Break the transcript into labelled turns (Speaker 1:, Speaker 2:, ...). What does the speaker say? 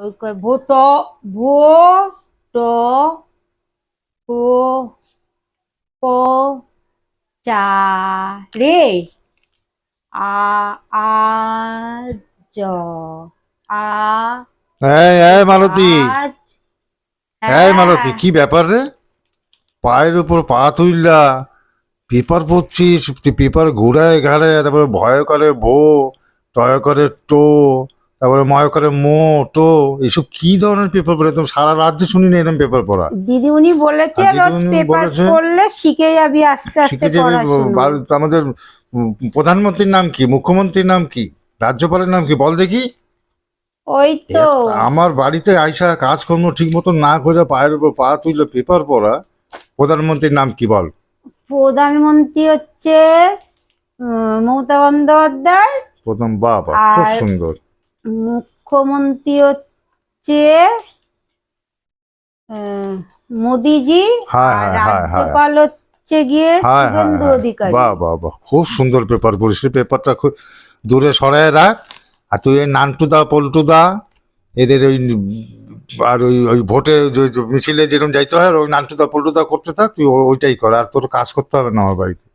Speaker 1: Vote vote oh প চা রে। আ আ জ আ
Speaker 2: এই এই মালতী।
Speaker 1: আজ
Speaker 2: এই
Speaker 1: হ্যাঁ।
Speaker 2: মালতী কি ব্যাপার রে? পায়ের উপর পা তুইলা। পেপার পড়ছিস পেপার ঘুরায় ঘাড়ে তারপরে ভয় করে ভো টয় করে টো। তারপরে ময় করে মো টো এইসব কি ধরনের পেপার পড়ে? তুমি সারা রাজ্যে শুনি না এরকম পেপার পড়া?
Speaker 1: বলেছে রোজ পেপার
Speaker 2: বলেছে?
Speaker 1: পড়লে শিখে যাবি আস্তে আস্তে
Speaker 2: আমাদের প্রধানমন্ত্রীর নাম কি? মুখ্যমন্ত্রীর নাম কি? রাজ্যপালের নাম কি? বল দেখি।
Speaker 1: ওই তো।
Speaker 2: আমার বাড়িতে আইসা কাজকর্ম ঠিক মতো না করে পায়ের উপর পা তুইলে পেপার পড়া প্রধানমন্ত্রীর নাম কি বল?
Speaker 1: প্রধানমন্ত্রী হচ্ছে মমতা বন্দ্যোপাধ্যায়
Speaker 2: প্রথম বাবা খুব সুন্দর।
Speaker 1: মুখ্যমন্ত্রী হচ্ছে মোদিজি আর। রাজ্যপাল হচ্ছে গিয়ে শুভেন্দু অধিকারী।
Speaker 2: বাহ বাহ বাহ। খুব সুন্দর পেপার পড়িস পেপারটা খুব দূরে সরায় রাখ। আর তুই নান্টু দা পল্টু দা এদের ওই আর ওই ওই ভোটে মিছিলে যেরকম যাইতে হয় ওই নান্টু দা পল্টু দা করতে থাক তুই ওইটাই কর। আর তোর কাজ করতে হবে না আমার বাড়িতে।